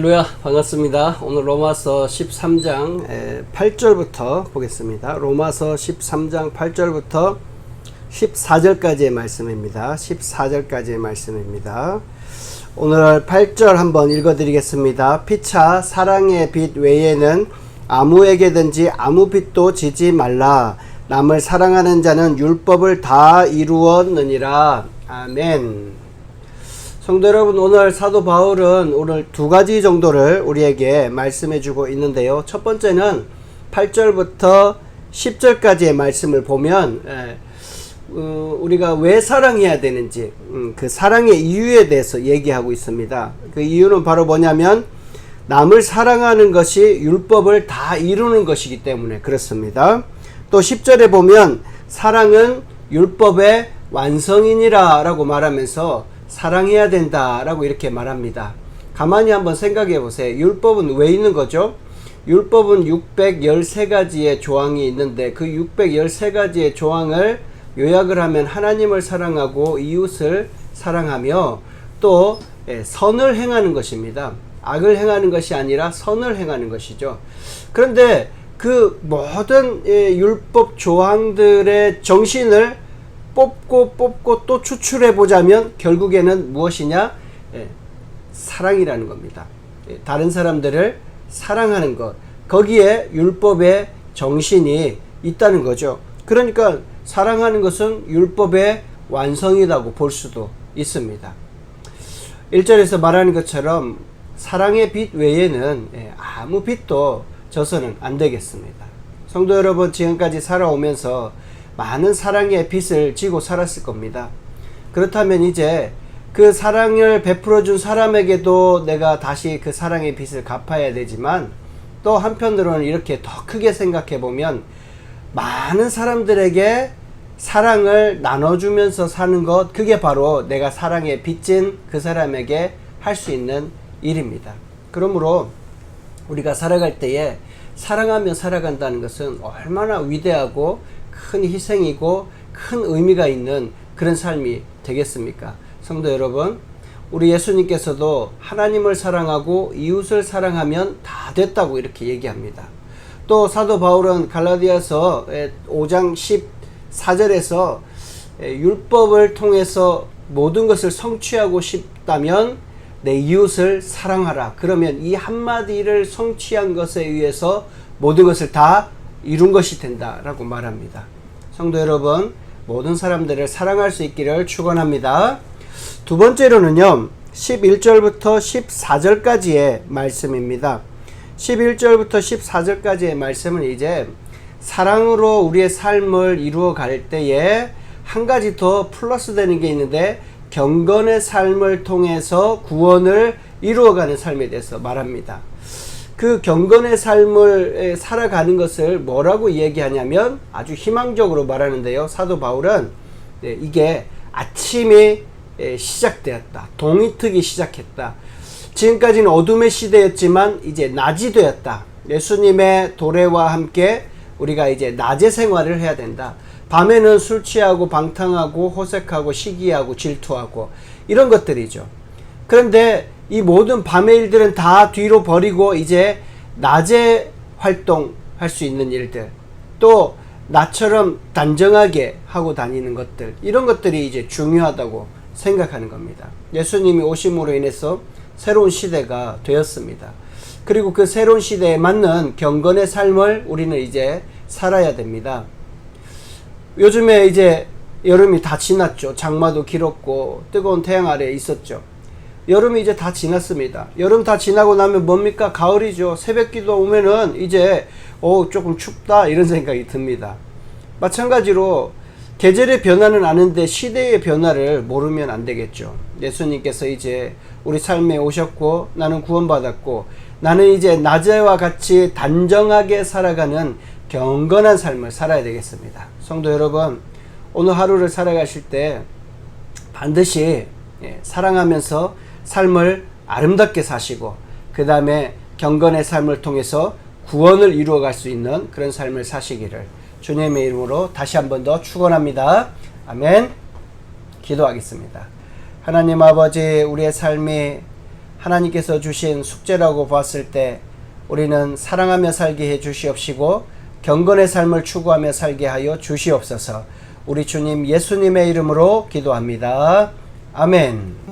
할렐루야 반갑습니다. 오늘 로마서 13장 8절부터 보겠습니다. 로마서 13장 8절부터 14절까지의 말씀입니다. 14절까지의 말씀입니다. 오늘 8절 한번 읽어드리겠습니다. 피차 사랑의 빛 외에는 아무에게든지 아무 빛도 지지 말라. 남을 사랑하는 자는 율법을 다 이루었느니라. 아멘. 성도 여러분, 오늘 사도 바울은 오늘 두 가지 정도를 우리에게 말씀해 주고 있는데요. 첫 번째는 8절부터 10절까지의 말씀을 보면, 에, 어, 우리가 왜 사랑해야 되는지, 음, 그 사랑의 이유에 대해서 얘기하고 있습니다. 그 이유는 바로 뭐냐면, 남을 사랑하는 것이 율법을 다 이루는 것이기 때문에 그렇습니다. 또 10절에 보면, 사랑은 율법의 완성이니라 라고 말하면서 사랑해야 된다라고 이렇게 말합니다. 가만히 한번 생각해 보세요. 율법은 왜 있는 거죠? 율법은 613가지의 조항이 있는데 그 613가지의 조항을 요약을 하면 하나님을 사랑하고 이웃을 사랑하며 또 예, 선을 행하는 것입니다. 악을 행하는 것이 아니라 선을 행하는 것이죠. 그런데 그 모든 예, 율법 조항들의 정신을 뽑고 뽑고 또 추출해 보자면 결국에는 무엇이냐? 예, 사랑이라는 겁니다. 예, 다른 사람들을 사랑하는 것. 거기에 율법의 정신이 있다는 거죠. 그러니까 사랑하는 것은 율법의 완성이라고 볼 수도 있습니다. 1절에서 말하는 것처럼 사랑의 빛 외에는 예, 아무 빛도 져서는 안 되겠습니다. 성도 여러분, 지금까지 살아오면서 많은 사랑의 빛을 지고 살았을 겁니다. 그렇다면 이제 그 사랑을 베풀어 준 사람에게도 내가 다시 그 사랑의 빛을 갚아야 되지만 또 한편으로는 이렇게 더 크게 생각해 보면 많은 사람들에게 사랑을 나눠주면서 사는 것, 그게 바로 내가 사랑에 빚진 그 사람에게 할 수 있는 일입니다. 그러므로 우리가 살아갈 때에 사랑하며 살아간다는 것은 얼마나 위대하고 큰 희생이고 큰 의미가 있는 그런 삶이 되겠습니까? 성도 여러분, 우리 예수님께서도 하나님을 사랑하고 이웃을 사랑하면 다 됐다고 이렇게 얘기합니다. 또 사도 바울은 갈라디아서 5장 14절에서 율법을 통해서 모든 것을 성취하고 싶다면 내 이웃을 사랑하라. 그러면 이 한마디를 성취한 것에 의해서 모든 것을 다 이룬 것이 된다라고 말합니다. 성도 여러분, 모든 사람들을 사랑할 수 있기를 축원합니다. 두 번째로는요. 11절부터 14절까지의 말씀입니다. 11절부터 14절까지의 말씀은 이제 사랑으로 우리의 삶을 이루어 갈 때에 한 가지 더 플러스 되는 게 있는데 경건의 삶을 통해서 구원을 이루어가는 삶에 대해서 말합니다. 그 경건의 삶을 살아가는 것을 뭐라고 얘기하냐면 아주 희망적으로 말하는데요. 사도 바울은 네, 이게 아침이 시작되었다. 동이특이 시작했다. 지금까지는 어둠의 시대였지만 이제 낮이 되었다. 예수님의 도래와 함께 우리가 이제 낮의 생활을 해야 된다. 밤에는 술 취하고 방탕하고 호색하고 시기하고 질투하고 이런 것들이죠. 그런데 이 모든 밤의 일들은 다 뒤로 버리고 이제 낮에 활동할 수 있는 일들 또 나처럼 단정하게 하고 다니는 것들 이런 것들이 이제 중요하다고 생각하는 겁니다. 예수님이 오심으로 인해서 새로운 시대가 되었습니다. 그리고 그 새로운 시대에 맞는 경건의 삶을 우리는 이제 살아야 됩니다. 요즘에 이제 여름이 다 지났죠. 장마도 길었고 뜨거운 태양 아래에 있었죠. 여름이 이제 다 지났습니다. 여름 다 지나고 나면 뭡니까? 가을이죠. 새벽기도 오면은 이제 어 조금 춥다 이런 생각이 듭니다. 마찬가지로 계절의 변화는 아는데 시대의 변화를 모르면 안 되겠죠. 예수님께서 이제 우리 삶에 오셨고 나는 구원받았고 나는 이제 낮에와 같이 단정하게 살아가는 경건한 삶을 살아야 되겠습니다. 성도 여러분, 오늘 하루를 살아가실 때 반드시 예, 사랑하면서 삶을 아름답게 사시고 그 다음에 경건의 삶을 통해서 구원을 이루어갈 수 있는 그런 삶을 사시기를 주님의 이름으로 다시 한 번 더 축원합니다. 아멘. 기도하겠습니다. 하나님 아버지 우리의 삶이 하나님께서 주신 숙제라고 보았을 때 우리는 사랑하며 살게 해 주시옵시고 경건의 삶을 추구하며 살게 하여 주시옵소서. 우리 주님 예수님의 이름으로 기도합니다. 아멘.